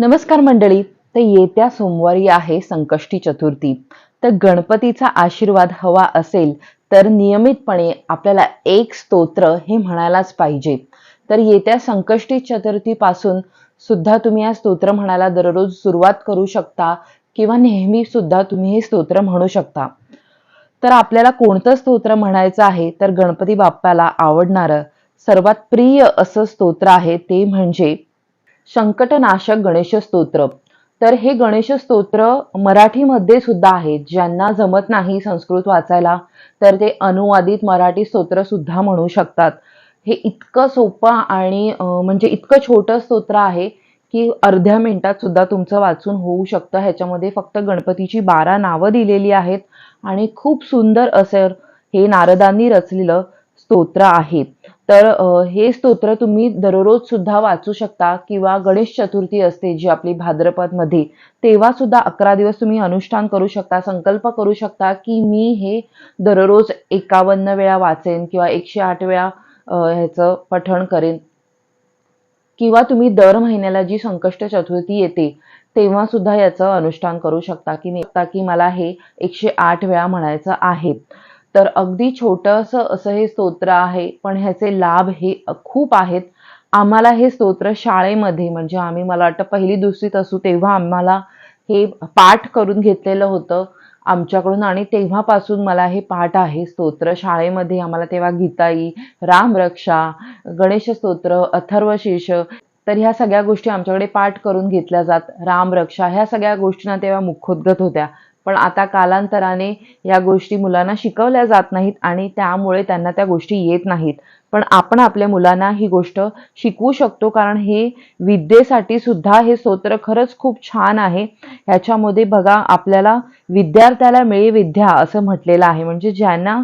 नमस्कार मंडळी तर येत्या सोमवारी आहे संकष्टी चतुर्थी. तर गणपतीचा आशीर्वाद हवा असेल तर नियमितपणे आपल्याला एक स्तोत्र हे म्हणायलाच पाहिजे. तर येत्या संकष्टी चतुर्थीपासून सुद्धा तुम्ही या स्तोत्र म्हणायला दररोज सुरुवात करू शकता किंवा नेहमी सुद्धा तुम्ही हे स्तोत्र म्हणू शकता. तर आपल्याला कोणतं स्तोत्र म्हणायचं आहे तर गणपती बाप्पाला आवडणारं सर्वात प्रिय असं स्तोत्र आहे ते म्हणजे संकटनाशक गणेश स्तोत्र. तर हे गणेश स्तोत्र मराठीमध्ये सुद्धा आहेत ज्यांना जमत नाही संस्कृत वाचायला तर ते अनुवादित मराठी स्तोत्र सुद्धा म्हणू शकतात. हे इतकं सोपं आणि म्हणजे इतकं छोटं स्तोत्र आहे की अर्ध्या मिनिटात सुद्धा तुमचं वाचून होऊ शकतं. ह्याच्यामध्ये फक्त गणपतीची बारा नावं दिलेली आहेत आणि खूप सुंदर असं हे नारदांनी रचलेलं स्तोत्र आहे. तर हे स्तोत्र तुम्ही दररोज सुद्धा वाचू शकता किंवा गणेश चतुर्थी असते जी आपली भाद्रपदमध्ये तेव्हा सुद्धा अकरा दिवस तुम्ही अनुष्ठान करू शकता संकल्प करू शकता की मी हे दररोज एकावन्न वेळा वाचेन किंवा एकशे आठ वेळा ह्याचं पठण करेन. किंवा तुम्ही दर महिन्याला जी संकष्ट चतुर्थी येते तेव्हा सुद्धा याचं अनुष्ठान करू शकता की मी की मला हे एकशे आठ वेळा म्हणायचं आहे. तर अगदी छोटंसं असं हे स्तोत्र आहे पण ह्याचे लाभ हे खूप आहेत. आम्हाला हे स्तोत्र शाळेमध्ये म्हणजे आम्ही मला वाटतं पहिली दुसरीत असू तेव्हा आम्हाला हे पाठ करून घेतलेलं होतं आमच्याकडून. आणि तेव्हापासून मला हे पाठ आहे स्तोत्र शाळेमध्ये. आम्हाला तेव्हा गीताई रामरक्षा गणेश स्तोत्र अथर्वशीर्ष तर ह्या सगळ्या गोष्टी आमच्याकडे पाठ करून घेतल्या जात. रामरक्षा ह्या सगळ्या गोष्टींना तेव्हा मुखोद्गत होत्या. पण आता कालांतराने या गोष्टी मुलांना शिकवल्या जात नाहीत आणि त्यामुळे त्यांना त्या गोष्टी येत नाहीत. पण आपण आपल्या मुलांना ही गोष्ट शिकवू शकतो कारण हे विद्येसाठी सुद्धा हे स्तोत्र खरंच खूप छान आहे. ह्याच्यामध्ये बघा आपल्याला विद्यार्थ्याला मिळे विद्या असं म्हटलेलं आहे. म्हणजे ज्यांना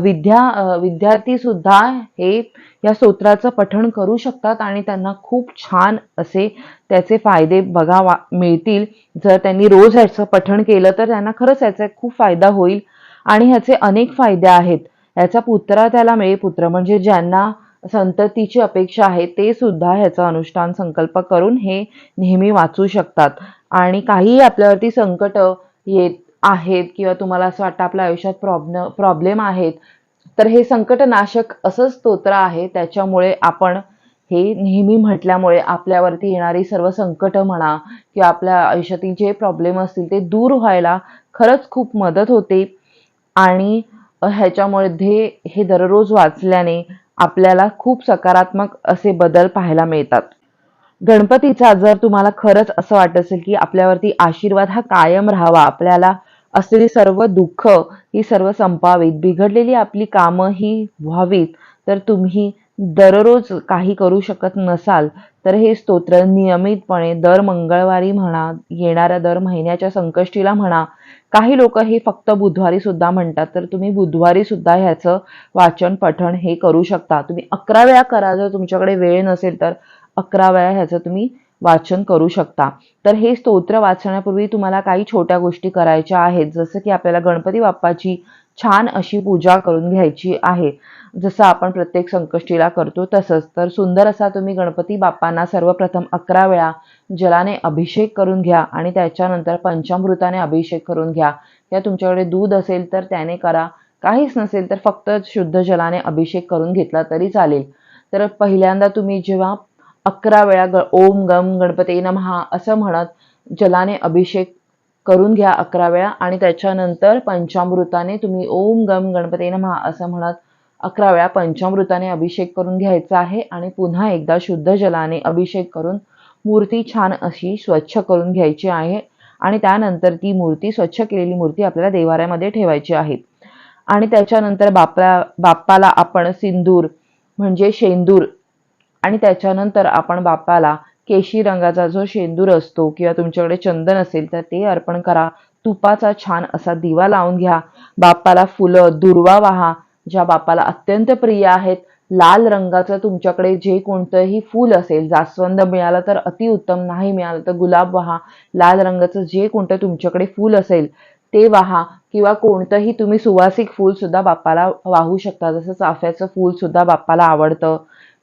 विद्या विद्यार्थी सुद्धा हे या स्तोत्राचं पठण करू शकतात आणि त्यांना खूप छान असे त्याचे फायदे बघा वा मिळतील. जर त्यांनी रोज ह्याचं पठण केलं तर त्यांना खरंच याचा खूप फायदा होईल. आणि ह्याचे अनेक फायदे आहेत. ह्याचा पुत्रा त्याला मिळे पुत्र म्हणजे ज्यांना संततीची अपेक्षा आहे ते सुद्धा ह्याचा अनुष्ठान संकल्प करून हे नेहमी वाचू शकतात. आणि काही आपल्यावरती संकट येत आहेत किंवा तुम्हाला असं वाटतं आपल्या आयुष्यात प्रॉब्लेम प्रॉब्लेम आहेत तर हे संकटनाशक असं स्तोत्र आहे. त्याच्यामुळे आपण हे नेहमी म्हटल्यामुळे आपल्यावरती येणारी सर्व संकट म्हणा किंवा आपल्या आयुष्यातील जे प्रॉब्लेम असतील ते दूर व्हायला खरंच खूप मदत होते. आणि ह्याच्यामध्ये हे दररोज वाचल्याने आपल्याला खूप सकारात्मक असे बदल पाहायला मिळतात. गणपतीचा जर तुम्हाला खरंच असं वाटत असेल की आपल्यावरती आशीर्वाद हा कायम राहावा आपल्याला असलेली सर्व दुःख ही सर्व संपावीत बिघडलेली आपली कामं ही व्हावीत तर तुम्ही दररोज काही करू शकत नसाल तर हे स्तोत्र नियमितपणे दर मंगळवारी म्हणा येणाऱ्या दर महिन्याच्या संकष्टीला म्हणा काही लोक हे फक्त बुधवारी सुद्धा म्हणतात. तर तुम्ही बुधवारी सुद्धा ह्याचं वाचन पठण हे करू शकता. तुम्ही अकरा वेळा करा जर तुमच्याकडे वेळ नसेल तर अकरा वेळा ह्याचं तुम्ही वाचन करू शकता. तर हे स्तोत्र वाचण्यापूर्वी तुम्हाला काही छोट्या गोष्टी करायच्या आहेत. जसं की आपल्याला गणपती बाप्पाची छान अशी पूजा करून घ्यायची आहे. जसं आपण प्रत्येक संकष्टीला करतो तसंच. तर सुंदर असा तुम्ही गणपती बाप्पांना सर्वप्रथम अकरा वेळा जलाने अभिषेक करून घ्या आणि त्याच्यानंतर पंचामृताने अभिषेक करून घ्या. या तुमच्याकडे दूध असेल तर त्याने करा. काहीच नसेल तर फक्त शुद्ध जलाने अभिषेक करून घेतला तरी चालेल. तर पहिल्यांदा तुम्ही जेव्हा अकरा वेळा ग ओम गम गणपती नमहा असं म्हणत जलाने अभिषेक करून घ्या अकरा वेळा आणि त्याच्यानंतर पंचामृताने तुम्ही ओम गम गणपती नमहा असं म्हणत अकरा वेळा पंचामृताने अभिषेक करून घ्यायचा आहे आणि पुन्हा एकदा शुद्ध जलाने अभिषेक करून मूर्ती छान अशी स्वच्छ करून घ्यायची आहे आणि त्यानंतर ती मूर्ती स्वच्छ केलेली मूर्ती आपल्याला देवाऱ्यामध्ये ठेवायची आहे. आणि त्याच्यानंतर बापा बाप्पाला आपण सिंदूर म्हणजे शेंदूर आणि त्याच्यानंतर आपण बाप्पाला केशी रंगाचा जो शेंदूर असतो किंवा तुमच्याकडे चंदन असेल तर ते अर्पण करा. तुपाचा छान असा दिवा लावून घ्या. बापाला फुलं दुर्वा वाहा ज्या बापाला अत्यंत प्रिय आहेत. लाल रंगाचं तुमच्याकडे जे कोणतंही फूल असेल जास्वंद मिळालं तर अतिउत्तम नाही मिळालं तर गुलाब वहा. लाल रंगाचं जे कोणतं तुमच्याकडे फूल असेल ते वाहा. किंवा कोणतंही तुम्ही सुवासिक फूल सुद्धा बाप्पाला वाहू शकता. जसं चाफ्याचं फूल सुद्धा बाप्पाला आवडतं.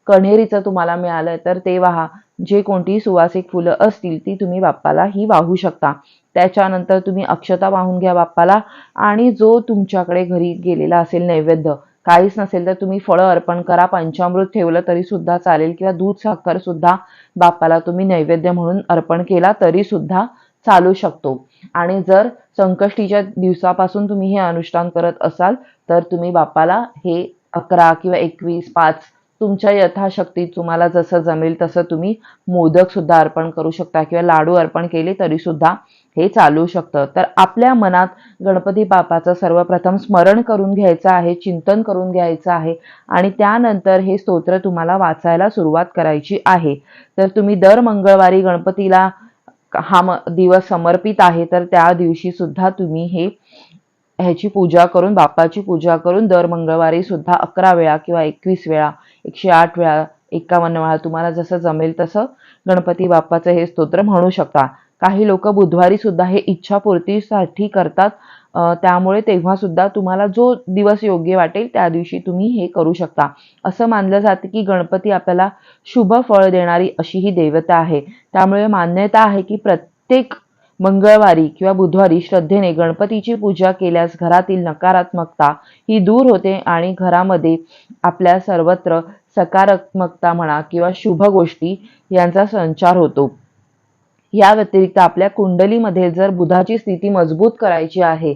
कण्हेरीचं तुम्हाला मिळालं तर ते वाहा. जे कोणतीही सुवासिक फुलं असतील ती तुम्ही बाप्पाला ही वाहू शकता. त्याच्यानंतर तुम्ही अक्षता वाहून घ्या बाप्पाला आणि जो तुमच्याकडे घरी गेलेला असेल नैवेद्य काहीच नसेल तर तुम्ही फळं अर्पण करा पंचामृत ठेवलं तरी सुद्धा चालेल किंवा दूध साखर सुद्धा बाप्पाला तुम्ही नैवेद्य म्हणून अर्पण केला तरी सुद्धा चालू शकतो. आणि जर संकष्टीच्या दिवसापासून तुम्ही हे अनुष्ठान करत असाल तर तुम्ही बाप्पाला हे अकरा किंवा एकवीस पाच तुमच्या यथाशक्ती तुम्हाला जसं जमेल तसं तुम्ही मोदक सुद्धा अर्पण करू शकता किंवा लाडू अर्पण केले तरी सुद्धा हे चालू शकतं. तर आपल्या मनात गणपती बापाचं सर्वप्रथम स्मरण करून घ्यायचं आहे चिंतन करून घ्यायचं आहे आणि त्यानंतर हे स्तोत्र तुम्हाला वाचायला सुरुवात करायची आहे. तर तुम्ही दर मंगळवारी गणपतीला हा म दिवस समर्पित आहे तर त्या दिवशी सुद्धा तुम्ही हे ह्याची पूजा करून बाप्पाची पूजा करून दर मंगळवारी सुद्धा अकरा वेळा किंवा एकवीस वेळा एकशे आठ वेळा एकावन्न वेळा तुम्हाला जसं जमेल तसं गणपती बाप्पाचं हे स्तोत्र म्हणू शकता. काही लोक बुधवारी सुद्धा हे इच्छापूर्तीसाठी करतात. त्यामुळे तेव्हा सुद्धा तुम्हाला जो दिवस योग्य वाटेल त्या दिवशी तुम्ही हे करू शकता. असं मानलं जातं की गणपती आपल्याला शुभ फळ देणारी अशी ही देवता आहे. त्यामुळे मान्यता आहे की प्रत्येक मंगळवारी किंवा बुधवारी श्रद्धेने गणपतीची पूजा केल्यास घरातील नकारात्मकता ही दूर होते आणि घरामध्ये आपल्या सर्वत्र सकारात्मकता म्हणा किंवा शुभ गोष्टी यांचा संचार होतो. या व्यतिरिक्त आपल्या कुंडलीमध्ये जर बुधाची स्थिती मजबूत करायची आहे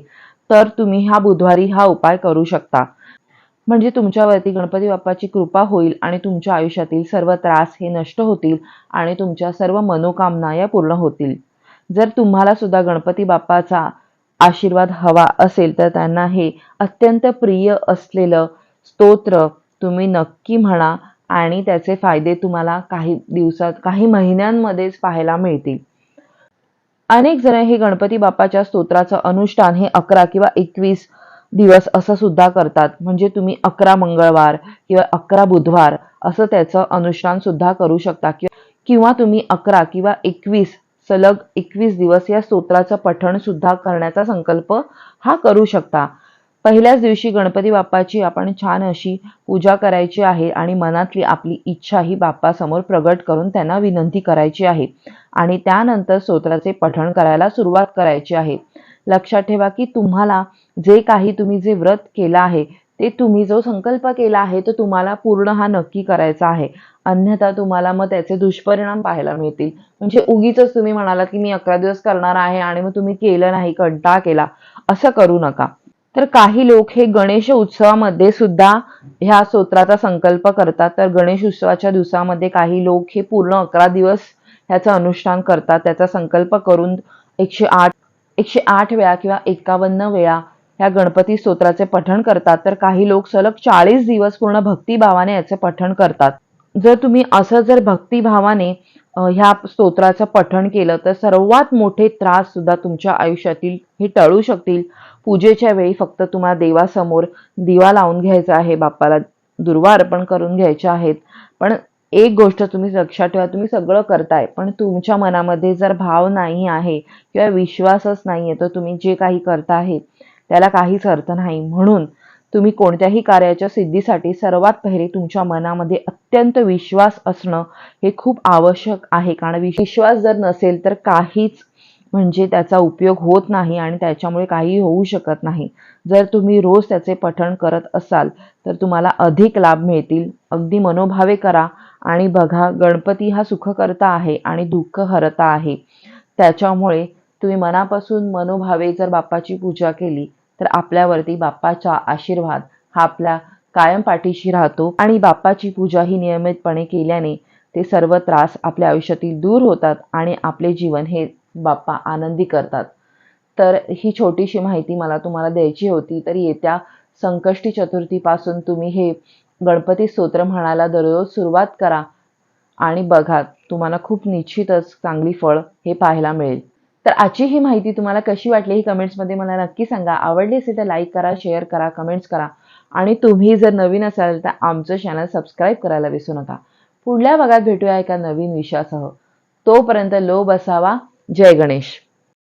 तर तुम्ही हा बुधवारी हा उपाय करू शकता. म्हणजे तुमच्यावरती गणपती बाप्पाची कृपा होईल आणि तुमच्या आयुष्यातील सर्व त्रास हे नष्ट होतील आणि तुमच्या सर्व मनोकामना या पूर्ण होतील. जर तुम्हाला सुद्धा गणपती बाप्पाचा आशीर्वाद हवा असेल तर त्यांना हे अत्यंत प्रिय असलेलं स्तोत्र तुम्ही नक्की म्हणा आणि त्याचे फायदे तुम्हाला काही दिवसात काही महिन्यांमध्येच पाहायला मिळतील. अनेक जण हे गणपती बाप्पाच्या स्तोत्राचं अनुष्ठान हे अकरा किंवा एकवीस दिवस असं सुद्धा करतात. म्हणजे तुम्ही अकरा मंगळवार किंवा अकरा बुधवार असं त्याचं अनुष्ठान सुद्धा करू शकता. किंवा किंवा तुम्ही अकरा किंवा एकवीस सलग एकवीस दिवस या स्तोत्राचं पठण सुद्धा करण्याचा संकल्प हा करू शकता. पहिल्याच दिवशी गणपती बाप्पाची आपण छान अशी पूजा करायची आहे आणि मनातली आपली इच्छा ही बाप्पासमोर प्रगट करून त्यांना विनंती करायची आहे आणि त्यानंतर स्तोत्राचे पठण करायला सुरुवात करायची आहे. लक्षात ठेवा की तुम्हाला जे काही तुम्ही जे व्रत केलं आहे ते तुम्ही जो संकल्प केला आहे तो तुम्हाला पूर्ण हा नक्की करायचा आहे. अन्यथा तुम्हाला मग त्याचे दुष्परिणाम पाहायला मिळतील. म्हणजे उगीच तुम्ही म्हणालात की मी अकरा दिवस करणार आहे आणि मग तुम्ही केलं नाही कंटाळा केला. असं करू नका. तर काही लोक हे गणेश उत्सवामध्ये सुद्धा ह्या स्तोत्राचा संकल्प करतात. तर गणेश उत्सवाच्या दिवसामध्ये काही लोक हे पूर्ण अकरा दिवस ह्याचं अनुष्ठान करतात. त्याचा संकल्प करून एकशे आठ एकशे आठ वेळा किंवा एकावन्न वेळा ह्या गणपती स्तोत्राचे पठण करतात तर काही लोक सलग चाळीस दिवस पूर्ण भक्तिभावाने याचे पठण करतात. जर तुम्ही असं जर भक्तिभावाने ह्या स्तोत्राचं पठण केलं तर सर्वात मोठे त्रास सुद्धा तुमच्या आयुष्यातील हे टळू शकतील. पूजेच्या वेळी फक्त तुम्हाला देवासमोर दिवा लावून घ्यायचा आहे बाप्पाला दुर्वा अर्पण करून घ्यायच्या आहेत. पण एक गोष्ट तुम्ही लक्षात ठेवा तुम्ही सगळं करताय पण तुमच्या मनामध्ये जर भाव नाही आहे किंवा विश्वासच नाही आहे तर तुम्ही जे काही करता आहे त्याला काहीच अर्थ नाही. म्हणून तुम्ही कोणत्याही कार्याच्या सिद्धीसाठी सर्वात पहिले तुमच्या मनामध्ये अत्यंत विश्वास असणं हे खूप आवश्यक आहे. कारण विश्वास जर नसेल तर काहीच म्हणजे त्याचा उपयोग होत नाही आणि त्याच्यामुळे काही होऊ शकत नाही. जर तुम्ही रोज त्याचे पठण करत असाल तर तुम्हाला अधिक लाभ मिळतील. अगदी मनोभावे करा आणि बघा गणपती हा सुखकर्ता आहे आणि दुःख हरता आहे. त्याच्यामुळे तुम्ही मनापासून मनोभावे जर बाप्पाची पूजा केली तर आपल्यावरती बाप्पाचा आशीर्वाद हा आपल्या कायम पाठीशी राहतो आणि बाप्पाची पूजा ही नियमितपणे केल्याने ते सर्व त्रास आपल्या आयुष्यातील दूर होतात आणि आपले जीवन हे बाप्पा आनंदी करतात. तर ही छोटीशी माहिती मला तुम्हाला द्यायची होती तर येत्या संकष्टी चतुर्थीपासून तुम्ही हे गणपती स्तोत्र म्हणायला दररोज सुरुवात करा आणि बघा तुम्हाला खूप निश्चितच चांगली फळ हे पाहायला मिळेल. तर आजची ही माहिती तुम्हाला कशी वाटली ही कमेंट्समध्ये मला नक्की सांगा. आवडली असेल तर लाईक करा शेअर करा कमेंट्स करा. आणि तुम्ही जर नवीन असाल तर आमचं चॅनल सबस्क्राईब करायला विसरू नका. पुढल्या भागात भेटूया एका नवीन विषयासह. तोपर्यंत लो बसावा जय गणेश.